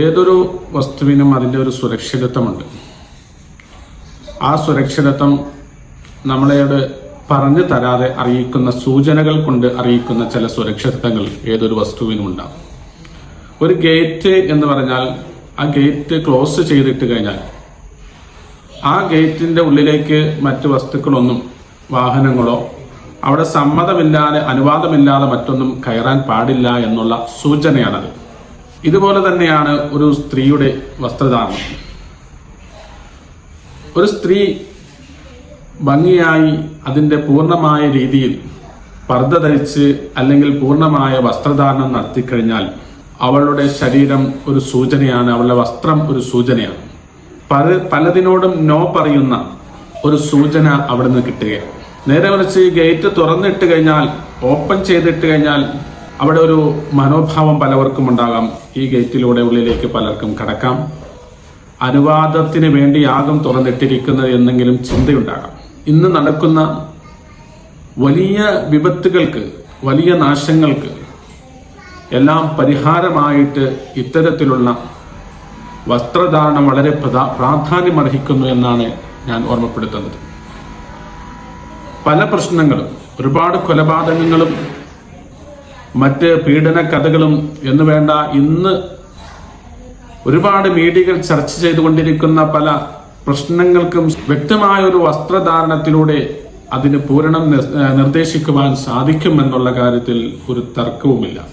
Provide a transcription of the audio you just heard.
ഏതൊരു വസ്തുവിനും അതിന്റെ ഒരു സുരക്ഷിതത്വമുണ്ട്. ആ സുരക്ഷിതത്വം നമ്മളോട് പറഞ്ഞു തരാതെ അറിയിക്കുന്ന സൂചനകൾ കൊണ്ട് അറിയിക്കുന്ന ചില സുരക്ഷിതത്വങ്ങൾ ഏതൊരു വസ്തുവിനും ഉണ്ടാകും ഒരു ഗേറ്റ് എന്ന് പറഞ്ഞാൽ ആ ഗേറ്റ് ക്ലോസ് ചെയ്തിട്ട് കഴിഞ്ഞാൽ ആ ഗേറ്റിന്റെ ഉള്ളിലേക്ക് മറ്റു വസ്തുക്കളൊന്നും വാഹനങ്ങളോ അവിടെ സമ്മതമില്ലാതെ അനുവാദമില്ലാതെ മറ്റൊന്നും കയറാൻ പാടില്ല എന്നുള്ള സൂചനയാണത്. ഇതുപോലെ തന്നെയാണ് ഒരു സ്ത്രീയുടെ വസ്ത്രധാരണം. ഒരു സ്ത്രീ ഭംഗിയായി അതിന്റെ പൂർണമായ രീതിയിൽ പർദ്ദ ധരിച്ച് അല്ലെങ്കിൽ പൂർണമായ വസ്ത്രധാരണം നടത്തിക്കഴിഞ്ഞാൽ അവളുടെ ശരീരം ഒരു സൂചനയാണ് അവളുടെ വസ്ത്രം ഒരു സൂചനയാണ്. പല പലതിനോടും നോ പറയുന്ന ഒരു സൂചന അവിടെ നിന്ന് കിട്ടുകയാണ്. നേരെ മറിച്ച് ഗേറ്റ് തുറന്നിട്ട് കഴിഞ്ഞാൽ ഓപ്പൺ ചെയ്തിട്ട് കഴിഞ്ഞാൽ അവിടെ ഒരു മനോഭാവം പലവർക്കും ഉണ്ടാകാം. ഈ ഗേറ്റിലൂടെ ഉള്ളിലേക്ക് പലർക്കും കടക്കാം. അനുവാദത്തിന് വേണ്ടി യാഗം തുറന്നിട്ടിരിക്കുന്നത് എന്നെങ്കിലും ചിന്തയുണ്ടാകാം. ഇന്ന് നടക്കുന്ന വലിയ വിപത്തുകൾക്ക് വലിയ നാശങ്ങൾക്ക് എല്ലാം പരിഹാരമായിട്ട് ഇത്തരത്തിലുള്ള വസ്ത്രധാരണം വളരെ പ്രധാ- പ്രാധാന്യമർഹിക്കുന്നു എന്നാണ് ഞാൻ ഓർമ്മപ്പെടുത്തുന്നത്. പല പ്രശ്നങ്ങളും ഒരുപാട് കൊലപാതകങ്ങളും മറ്റ് പീഡന കഥകളും എന്ന് വേണ്ട ഇന്ന് ഒരുപാട് മീഡിയകൾ ചർച്ച ചെയ്തുകൊണ്ടിരിക്കുന്ന പല പ്രശ്നങ്ങൾക്കും വ്യക്തമായ ഒരു വസ്ത്രധാരണത്തിലൂടെ അതിന് പൂരണം നിർ- നിർദ്ദേശിക്കുവാൻ സാധിക്കുമെന്നുള്ള കാര്യത്തിൽ ഒരു തർക്കവുമില്ല.